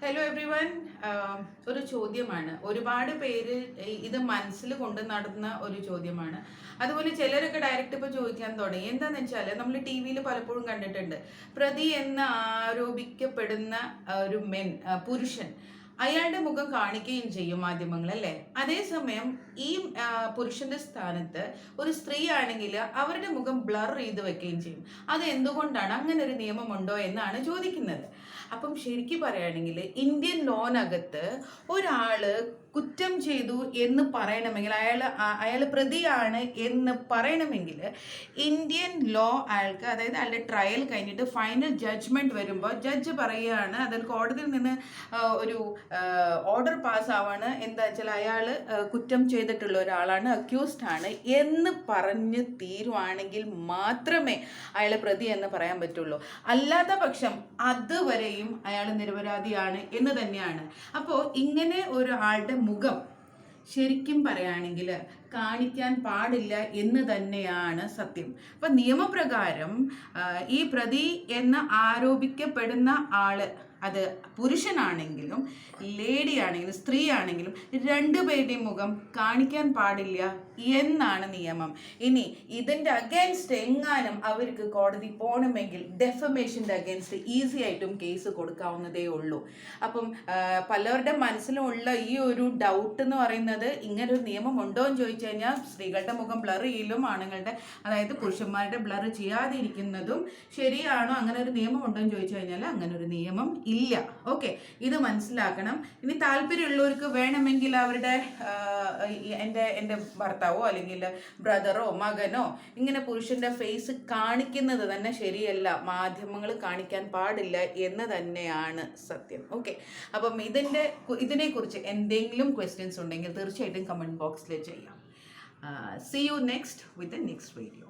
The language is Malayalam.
ഹലോ എവ്രി വൺ ഒരു ചോദ്യമാണ്. ഒരുപാട് പേര് ഇത് മനസ്സിൽ കൊണ്ട് നടന്ന ഒരു ചോദ്യമാണ്. അതുപോലെ ചിലരൊക്കെ ഡയറക്റ്റ് ഇപ്പോൾ ചോദിക്കാൻ തുടങ്ങി. എന്താണെന്ന് വെച്ചാൽ നമ്മൾ ടി വിയിൽ പലപ്പോഴും കണ്ടിട്ടുണ്ട്. പ്രതി എന്ന് ആരോപിക്കപ്പെടുന്ന ഒരു മെൻ പുരുഷൻ. അയാളുടെ മുഖം കാണിക്കുകയും ചെയ്യും മാധ്യമങ്ങൾ അല്ലേ? അതേസമയം ഈ പുരുഷന്റെ സ്ഥാനത്ത് ഒരു സ്ത്രീ ആണെങ്കിൽ അവരുടെ മുഖം ബ്ലർ ചെയ്ത് വെക്കുകയും ചെയ്യും. അത് എന്തുകൊണ്ടാണ് അങ്ങനെ ഒരു നിയമമുണ്ടോ എന്നാണ് ചോദിക്കുന്നത്. അപ്പം ശരിക്കും പറയുകയാണെങ്കിൽ ഇന്ത്യൻ ലോനകത്ത് ഒരാൾ കുറ്റം ചെയ്തു എന്ന് പറയണമെങ്കിൽ അയാൾ അയാൾ പ്രതിയാണ് എന്ന് പറയണമെങ്കിൽ ഇന്ത്യൻ ലോ അയാൾക്ക് അതായത് അയാളുടെ ട്രയൽ കഴിഞ്ഞിട്ട് ഫൈനൽ ജഡ്ജ്മെന്റ് വരുമ്പോൾ ജഡ്ജ് പറയുകയാണ് അതിൽ കോടതിയിൽ നിന്ന് ഒരു ഓർഡർ പാസ്സാവാണ് എന്താ വെച്ചാൽ അയാൾ കുറ്റം ചെയ്തിട്ടുള്ള ഒരാളാണ് അക്യൂസ്ഡ് ആണ് എന്ന് പറഞ്ഞ് തീരുവാണെങ്കിൽ മാത്രമേ അയാളെ പ്രതി എന്ന് പറയാൻ പറ്റുള്ളൂ. അല്ലാത്ത പക്ഷം അതുവരെയും അയാൾ നിരപരാധിയാണ് എന്ന് തന്നെയാണ്. അപ്പോൾ ഇങ്ങനെ ഒരാളുടെ മുഖം ശരിക്കും പറയുകയാണെങ്കിൽ കാണിക്കാൻ പാടില്ല എന്ന് തന്നെയാണ് സത്യം. അപ്പം നിയമപ്രകാരം ഈ പ്രതി എന്ന് ആരോപിക്കപ്പെടുന്ന ആൾ അത് പുരുഷനാണെങ്കിലും ലേഡി ആണെങ്കിലും സ്ത്രീ ആണെങ്കിലും രണ്ടുപേരുടെയും മുഖം കാണിക്കാൻ പാടില്ല എന്നാണ് നിയമം. ഇനി ഇതിന്റെ അഗേൻസ്റ്റ് എങ്ങാനും അവർക്ക് കോടതി പോകണമെങ്കിൽ ഡെഫമേഷന്റെ അഗേൻസ്റ്റ് ഈസി ആയിട്ടും കേസ് കൊടുക്കാവുന്നതേ ഉള്ളൂ. അപ്പം പലവരുടെ പലരുടെ മനസ്സിലുമുള്ള ഈ ഒരു ഡൗട്ട് എന്ന് പറയുന്നത് ഇങ്ങനെ ഒരു നിയമം ഉണ്ടോ എന്ന് ചോദിച്ചു കഴിഞ്ഞാൽ സ്ത്രീകളുടെ മുഖം ബ്ലർ ചെയ്യലും ആണുങ്ങളുടെ അതായത് പുരുഷന്മാരുടെ ബ്ലർ ചെയ്യാതിരിക്കുന്നതും ശരിയാണോ? അങ്ങനെ ഒരു നിയമം ഉണ്ടോ എന്ന് ചോദിച്ചു കഴിഞ്ഞാൽ അങ്ങനെ ഒരു നിയമം ഓക്കെ ഇത് മനസ്സിലാക്കണം. ഇനി താല്പര്യമുള്ളവർക്ക് വേണമെങ്കിൽ അവരുടെ എന്റെ എന്റെ ഭർത്താവോ അല്ലെങ്കിൽ ബ്രദറോ മകനോ ഇങ്ങനെ പുരുഷന്റെ ഫേസ് കാണിക്കുന്നത് തന്നെ ശരിയല്ല. മാധ്യമങ്ങൾ കാണിക്കാൻ പാടില്ല എന്ന് തന്നെയാണ് സത്യം. ഓക്കെ അപ്പം ഇതിന്റെ ഇതിനെക്കുറിച്ച് എന്തെങ്കിലും ക്വസ്റ്റ്യൻസ് ഉണ്ടെങ്കിൽ തീർച്ചയായിട്ടും കമന്റ് ബോക്സിൽ ചെയ്യാം. See you next with next video